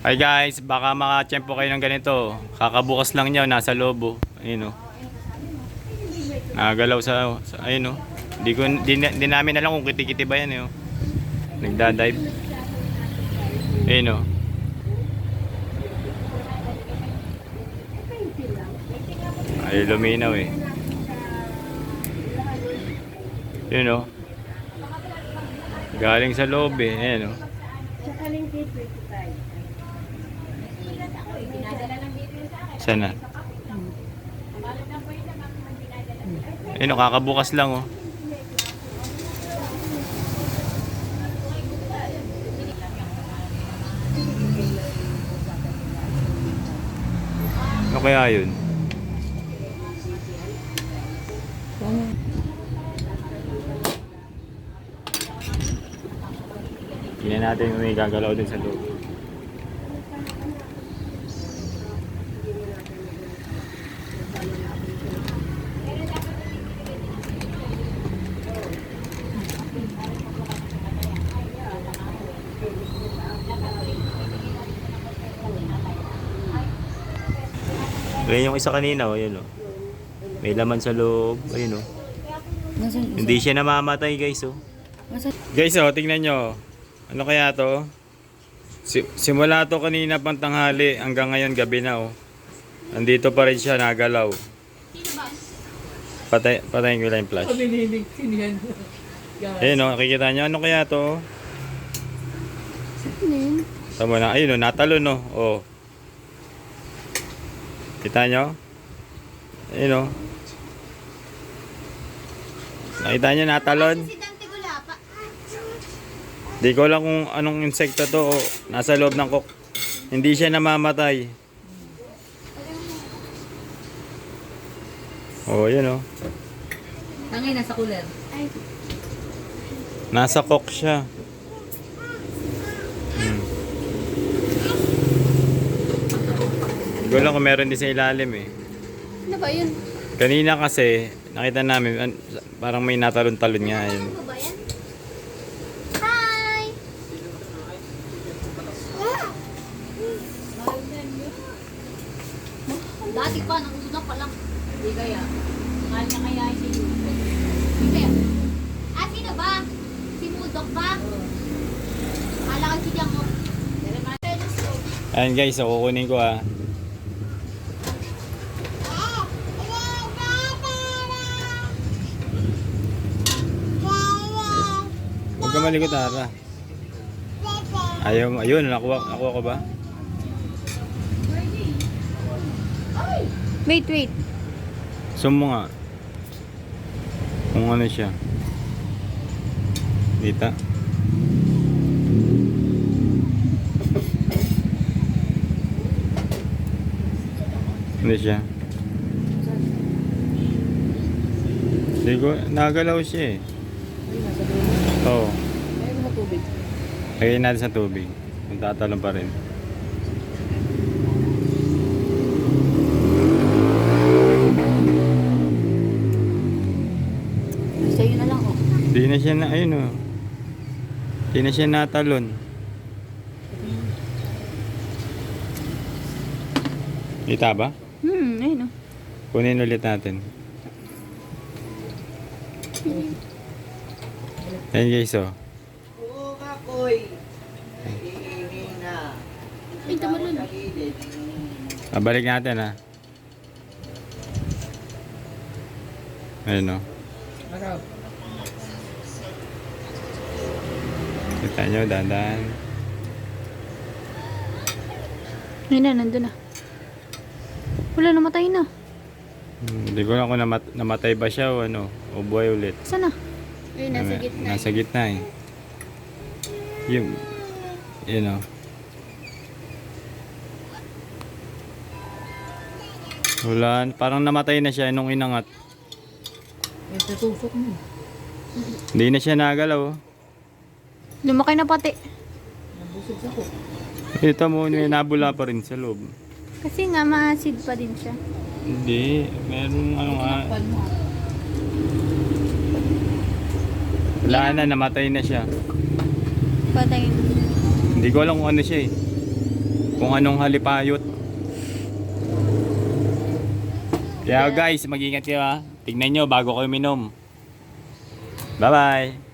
Hi guys, baka makatsyempo kayo ng ganito. Kakabukas lang niya, nasa lobo. Ayun o. Nagalaw sa, sa ayun o. Di, ko, di, di namin alam kung kitikiti ba yan eh. oh. Nagdadive. Ayun o. Ay, luminaw eh. Yun o. Galing sa loob eh. Ayan o. Sana. Ayun o, kakabukas lang oh. Ano kaya yun? Tingnan natin may gagalaw din sa loob. Ayun yung isa kanina, oh, yun oh. May laman sa loob, ayun oh. Nasaan? Hindi siya namamatay guys oh. Nasaan? Guys, oh, tingnan nyo. Ano kaya to? Si simula to kanina pang tanghali hanggang ngayon gabi na oh. Nandito pa rin siya nagalaw. Patay, patayin ko lang yung flash. Ayun oh, nakikita nyo. Ano kaya to? Tama na. Ayun oh, natalon oh. oh. Kita nyo? Ayun oh. Nakita nyo natalon? Di ko lang kung anong insekto to o nasa loob ng kok. Hindi siya namamatay. Oh, yun oh. Tangay, nasa cooler. Nasa kok siya. Ko lang kung meron din sa ilalim eh. Ano ba yun? Kanina kasi, nakita namin, an- parang may natalon-talon nga yun. Hi! Dati pa, nangusunod pa lang. Hindi kaya. Mahal niya kaya si Hindi kaya. Ah, sino ba? Si Mudok ba? Kala ko si Jangok. Ayan guys, so kukunin ko ah. Huwag ka malikot Ara. Ayaw. Ayun, nakuha, nakuha ko ba? Wait, wait. Zoom mo nga. Kung ano siya. Dita. Hindi siya. Hindi ko, nagalaw siya eh. Oo. Ayaw mo na tubig. Lagyan natin sa tubig. Kung tatalon pa rin. Sa'yo na lang, oh. Hindi na siya na, ayun oh. Hindi na siya natalon. Kita ba? Hmm, ayun o. Kunin ulit natin. Ayan guys oh. Na. Ay. Tagilid. Ah, balik natin ha. Ayun oh. Araw. Kita nyo, dandan. Ayun na, nandun na. Wala, namatay na. Hmm, Hindi ko lang kung namat- namatay ba siya o ano. O buhay ulit. Saan nasa Ano, gitna. Nasa gitna eh. Yung, yun oh. Wala, parang namatay na siya nung inangat. Yung tutusok mo. Hindi na siya nagalaw. oh. Lumaki na pati. Nabusog sa ko. Ito mo, may nabula pa rin sa loob. Kasi nga, ma-acid pa din siya. Hindi, meron ano nga. Pan mo, ah. Wala na, namatay na siya. Patay. Hindi ko alam kung ano siya eh. kung anong halipayot. Kaya guys, mag-ingat kayo ha. Tignan nyo bago kayo minom. Bye-bye!